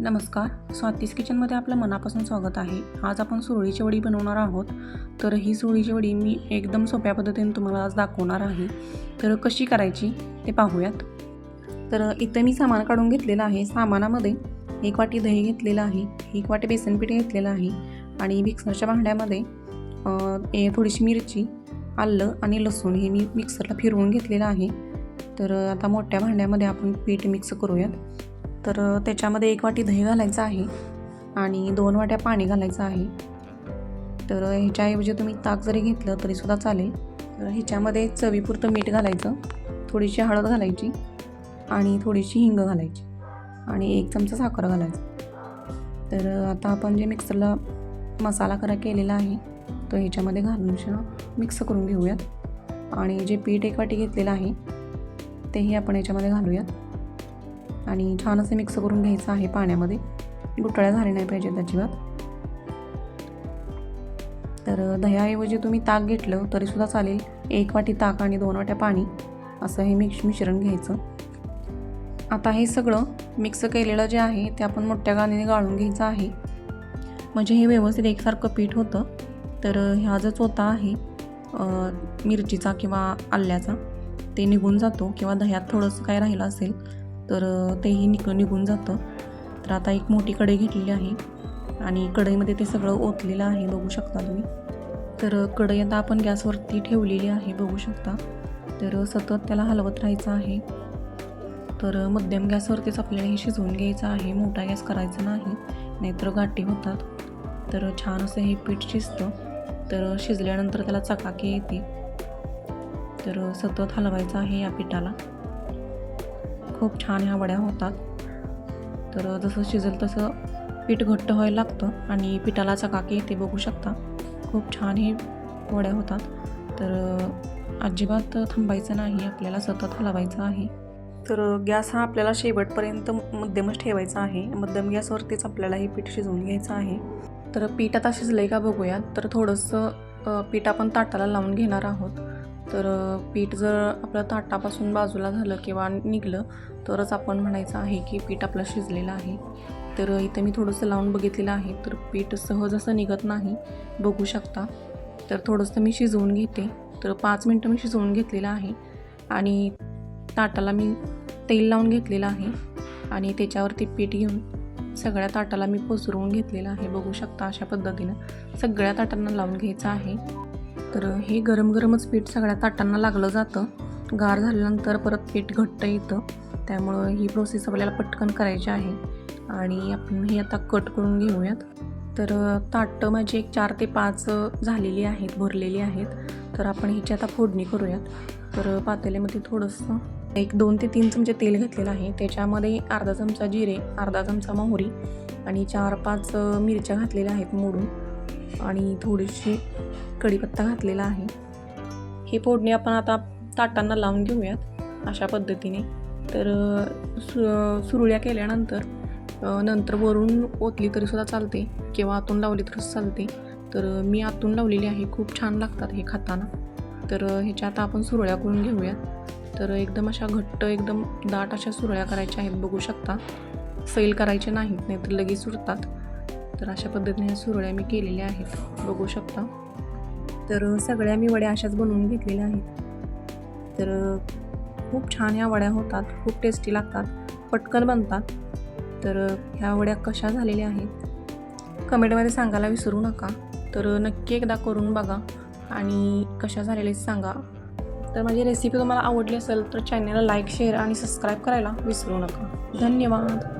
नमस्कार. स्वातीस किचनमध्ये आपलं मनापासून स्वागत आहे. आज आपण सुरळीची वडी बनवणार आहोत. तर ही सुरळीची वडी मी एकदम सोप्या पद्धतीने तुम्हाला आज दाखवणार आहे. तर कशी करायची ते पाहूयात. तर इथं मी सामान काढून घेतलेलं आहे. सामानामध्ये एक वाटी दही घेतलेलं आहे. एक वाटी बेसनपीठ घेतलेलं आहे. आणि मिक्सरच्या भांड्यामध्ये ए थोडीशी मिरची आलं आणि लसूण हे मी मिक्सरला फिरवून घेतलेलं आहे. तर आता मोठ्या भांड्यामध्ये आपण पीठ मिक्स करूयात. तर त्याच्यामध्ये एक वाटी दही घालायचं आहे आणि दोन वाट्या पाणी घालायचं आहे. तर ह्याच्याऐवजी तुम्ही ताक जरी घेतलं तरीसुद्धा चालेल. तर ह्याच्यामध्ये चवीपुरतं मीठ घालायचं थोडीशी हळद घालायची आणि थोडीशी हिंग घालायची आणि एक चमचा साखर घालायचा. तर आता आपण जे मिक्सरला मसाला करा केलेला आहे तो ह्याच्यामध्ये घालून मिक्स करून घेऊयात. आणि जे पीठ एक वाटी घेतलेलं आहे तेही आपण याच्यामध्ये घालूयात. आणि छान असे मिक्स करून घ्यायचं आहे पाण्यामध्ये. गुटळ्या झाल्या नाही पाहिजेत अजिबात. तर दह्याऐवजी तुम्ही ताक घेतलं तरीसुद्धा चालेल. एक वाटी ताक आणि दोन वाट्या पाणी. असं हे मिक्स मिश्रण घ्यायचं. आता हे सगळं मिक्स केलेलं जे आहे ते आपण मोठ्या गाणीने गाळून घ्यायचं आहे. म्हणजे हे व्यवस्थित एकसारखं पीठ होतं. तर ह्या जो चोथा आहे मिरचीचा किंवा आल्याचा ते निघून जातो किंवा दह्यात थोडंसं काय राहिलं असेल तर तेही निक निघून जातं. तर आता एक मोठी कढई घेतलेली आहे आणि कढईमध्ये ते सगळं ओतलेलं आहे बघू शकता तुम्ही. तर कढई आता आपण गॅसवरती ठेवलेली आहे बघू शकता. तर सतत त्याला हलवत राहायचं आहे. तर मध्यम गॅसवरतीच आपल्याला हे शिजवून घ्यायचं आहे. मोठा गॅस करायचा नाही नाहीतर गाठी होतात. तर छान असं हे पीठ शिजतं. तर शिजल्यानंतर त्याला चकाकी येते. तर सतत हलवायचं आहे या पिठाला. खूप छान ह्या वड्या होतात. तर जसं शिजेल तसं पीठ घट्ट व्हायला लागतं आणि पिठाला चकाकी ते बघू शकता. खूप छान हे वड्या होतात. तर अजिबात थांबायचं नाही आपल्याला सतत हलवायचं आहे. तर गॅस हा आपल्याला शेवटपर्यंत मध्यमच ठेवायचा आहे. मध्यम गॅसवरतीच आपल्याला हे पीठ शिजवून घ्यायचं आहे. तर पीठ आता शिजलं आहे का बघूयात. तर थोडंसं पीठ आपण ताटाला लावून घेणार आहोत. तर पीठ जर आपलं ताटापासून बाजूला झालं किंवा निघलं तरच आपण म्हणायचं आहे की पीठ आपलं शिजलेलं आहे. तर इथं मी थोडंसं लावून बघितलेलं आहे. तर पीठ सहज असं निघत नाही. बघू शकता. तर थोडंसं मी शिजवून घेते. तर पाच मिनटं मी शिजवून घेतलेलं आहे. आणि ताटाला मी तेल लावून घेतलेलं आहे. आणि त्याच्यावरती पीठ घेऊन सगळ्या ताटाला मी पसरवून घेतलेलं आहे. बघू शकता अशा पद्धतीनं सगळ्या ताटांना लावून घ्यायचं आहे. तर हे गरम गरमच पीठ सगळ्या ताटांना लागलं जातं. गार झाल्यानंतर परत पीठ घट्ट येतं. त्यामुळं ही प्रोसेस आपल्याला पटकन करायची आहे. आणि आपण हे आता कट करून घेऊयात. तर ताटं माझी एक चार ते पाच झालेली आहेत भरलेली आहेत. तर आपण ह्याची आता फोडणी करूयात. तर पातेल्यामध्ये थोडंसं एक दोन ते तीन चमचे तेल घेतलेलं आहे. त्याच्यामध्ये अर्धा चमचा जिरे अर्धा चमचा मोहरी आणि चार पाच मिरच्या घातलेल्या आहेत मोडून. आणि थोडीशी कढीपत्ता घातलेला आहे. ही फोडणी आपण आता ताटांना लावून घेऊयात अशा पद्धतीने. तर सु सुरळ्या केल्यानंतर नंतर वरून ओतली तरीसुद्धा चालते किंवा आतून लावली तरी चालते. तर मी आतून लावलेली आहे. खूप छान लागतात हे खाताना. तर ह्याच्या आता आपण सुरळ्या करून घेऊयात. तर एकदम अशा घट्ट एकदम दाट अशा सुरळ्या करायच्या आहेत. बघू शकता. सैल करायचे नाहीत नाहीतर लगेच सुटतात तर अशा पद्धतीने ह्या सुरळ्या मी केलेल्या आहेत. बघू शकता. तर सगळ्या मी वड्या अशाच बनवून घेतलेल्या आहेत. तर खूप छान ह्या वड्या होतात. खूप टेस्टी लागतात. पटकन बनतात. तर ह्या वड्या कशा झालेल्या आहेत? कमेंटमध्ये सांगायला विसरू नका. तर नक्की एकदा करून बघा आणि कशा झालेल्या सांगा. तर माझी रेसिपी तुम्हाला आवडली असेल तर चॅनलला लाईक शेअर आणि सबस्क्राईब करायला विसरू नका. धन्यवाद.